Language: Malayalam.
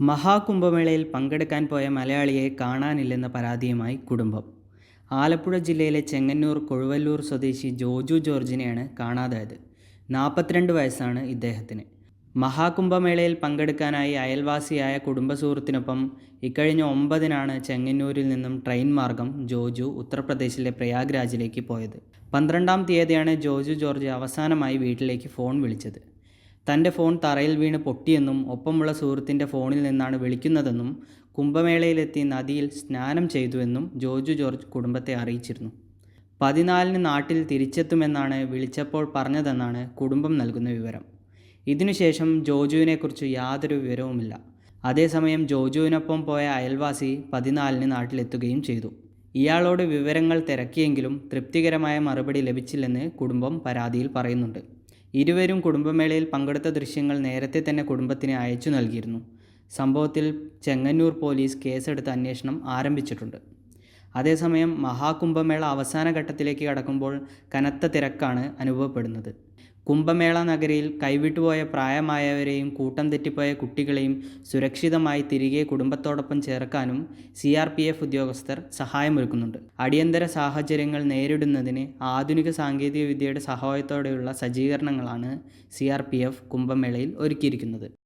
മഹാകുംഭമേളയിൽ പങ്കെടുക്കാൻ പോയ മലയാളിയെ കാണാനില്ലെന്ന പരാതിയുമായി കുടുംബം. ആലപ്പുഴ ജില്ലയിലെ ചെങ്ങന്നൂർ കൊഴുവല്ലൂർ സ്വദേശി ജോജു ജോർജിനെയാണ് കാണാതായത്. നാൽപ്പത്തിരണ്ട് വയസ്സാണ് ഇദ്ദേഹത്തിന്. മഹാകുംഭമേളയിൽ പങ്കെടുക്കാനായി അയൽവാസിയായ കുടുംബസുഹൃത്തിനൊപ്പം ഇക്കഴിഞ്ഞ ഒമ്പതിനാണ് ചെങ്ങന്നൂരിൽ നിന്നും ട്രെയിൻ മാർഗം ജോജു ഉത്തർപ്രദേശിലെ പ്രയാഗ്രാജിലേക്ക് പോയത്. പന്ത്രണ്ടാം തീയതിയാണ് ജോജു ജോർജ് അവസാനമായി വീട്ടിലേക്ക് ഫോൺ വിളിച്ചത്. തന്റെ ഫോൺ തറയിൽ വീണ് പൊട്ടിയെന്നും ഒപ്പമുള്ള സുഹൃത്തിന്റെ ഫോണിൽ നിന്നാണ് വിളിക്കുന്നതെന്നും കുംഭമേളയിലെത്തി നദിയിൽ സ്നാനം ചെയ്തുവെന്നും ജോജു ജോർജ് കുടുംബത്തെ അറിയിച്ചിരുന്നു. പതിനാലിന് നാട്ടിൽ തിരിച്ചെത്തുമെന്നാണ് വിളിച്ചപ്പോൾ പറഞ്ഞതെന്നാണ് കുടുംബം നൽകുന്ന വിവരം. ഇതിനുശേഷം ജോജുവിനെക്കുറിച്ച് യാതൊരു വിവരവുമില്ല. അതേസമയം ജോജുവിനൊപ്പം പോയ അയൽവാസി പതിനാലിന് നാട്ടിലെത്തുകയും ചെയ്തു. ഇയാളോട് വിവരങ്ങൾ തിരക്കിയെങ്കിലും തൃപ്തികരമായ മറുപടി ലഭിച്ചില്ലെന്ന് കുടുംബം പരാതിയിൽ പറയുന്നുണ്ട്. ഇരുവരും കുടുംബമേളയിൽ പങ്കെടുത്ത ദൃശ്യങ്ങൾ നേരത്തെ തന്നെ കുടുംബത്തിന് അയച്ചു നൽകിയിരുന്നു. സംഭവത്തിൽ ചെങ്ങന്നൂർ പോലീസ് കേസെടുത്ത് അന്വേഷണം ആരംഭിച്ചിട്ടുണ്ട്. അതേസമയം മഹാകുംഭമേള അവസാന ഘട്ടത്തിലേക്ക് കടക്കുമ്പോൾ കനത്ത തിരക്കാണ് അനുഭവപ്പെടുന്നത്. കുംഭമേള നഗരിയിൽ കൈവിട്ടുപോയ പ്രായമായവരെയും കൂട്ടം തെറ്റിപ്പോയ കുട്ടികളെയും സുരക്ഷിതമായി തിരികെ കുടുംബത്തോടൊപ്പം ചേർക്കാനും സി ആർ പി എഫ് ഉദ്യോഗസ്ഥർ സഹായമൊരുക്കുന്നുണ്ട്. അടിയന്തര സാഹചര്യങ്ങൾ നേരിടുന്നതിന് ആധുനിക സാങ്കേതിക വിദ്യയുടെ സഹായത്തോടെയുള്ള സജ്ജീകരണങ്ങളാണ് സി ആർ പി എഫ് കുംഭമേളയിൽ ഒരുക്കിയിരിക്കുന്നത്.